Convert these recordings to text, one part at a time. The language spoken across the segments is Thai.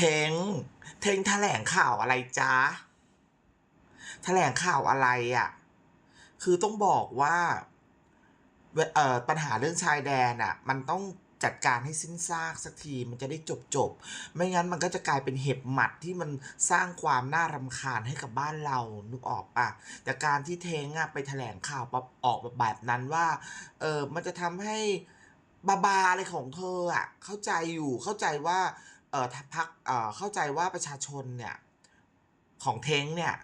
เทง เทงแถลงข่าวอะไรจ๊ะแถลงข่าวอะไรอะ่ะ คือต้องบอกว่าเอ่อปัญหาเรื่องชายแดนอะ่ะ มันต้องจัดการให้สิ้นซากสักทีมันจะได้จบจบ ไม่งั้นมันก็จะกลายเป็นเห็บหมัดที่มันสร้างความน่ารำคาญให้กับบ้านเรา นึกออกปะแต่การที่เทงอะไปแถลงข่าวปั๊บออกแบบนั้นว่า เออมันจะทำให้บาบาอะไรของเธออะ เข้าใจอยู่เข้าใจว่า เอ่อพักเอ่อเข้าใจว่าประชาชนเนี่ย ของเทงเนี่ย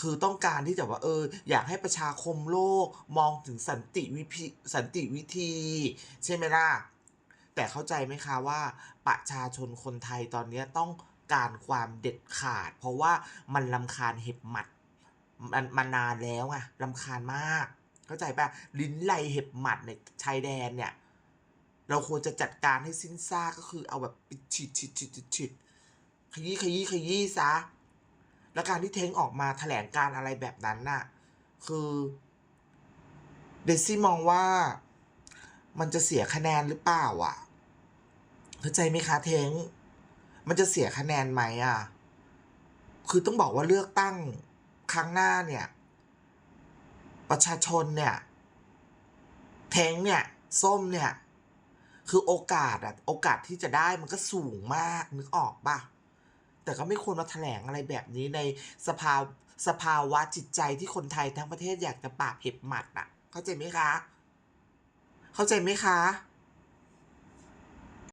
คือต้องการที่จะว่าเออ อยากให้ประชาคมโลกมองถึงสันติวิธีสันติวิธี ใช่ไหมล่ะ แต่เข้าใจไหมคะว่า ประชาชนคนไทยตอนนี้ต้องการความเด็ดขาด เพราะว่ามันลำคาญเห็บหมัด มันมานานแล้วไงลำคาญมาก เข้าใจปะลิ้นไหลเห็บหมัดในชายแดนเนี่ย เราควรจะจัดการให้สิ้นซากก็คือเอาแบบฉีดฉีดฉีดฉีดฉีดขยี้ขยี้ขยี้ซะ แล้วการที่เท้งออกมาแถลงการอะไรแบบนั้นน่ะ คือเดซี่มองว่ามันจะเสียคะแนนหรือเปล่าอะ เข้าใจไหมคะเท้งมันจะเสียคะแนนไหมอะ คือต้องบอกว่าเลือกตั้งครั้งหน้าเนี่ย ประชาชนเนี่ย เท้งเนี่ย ส้มเนี่ย คือโอกาสอะโอกาสที่จะได้มันก็สูงมากนึกออกปะแต่ก็ไม่ควรมาแถลงอะไรแบบนี้ในสภาสภาวะจิตใจที่คนไทยทั้งประเทศอยากจะปราบเห็บหมัดอะเข้าใจไหมคะ เข้าใจไหมคะ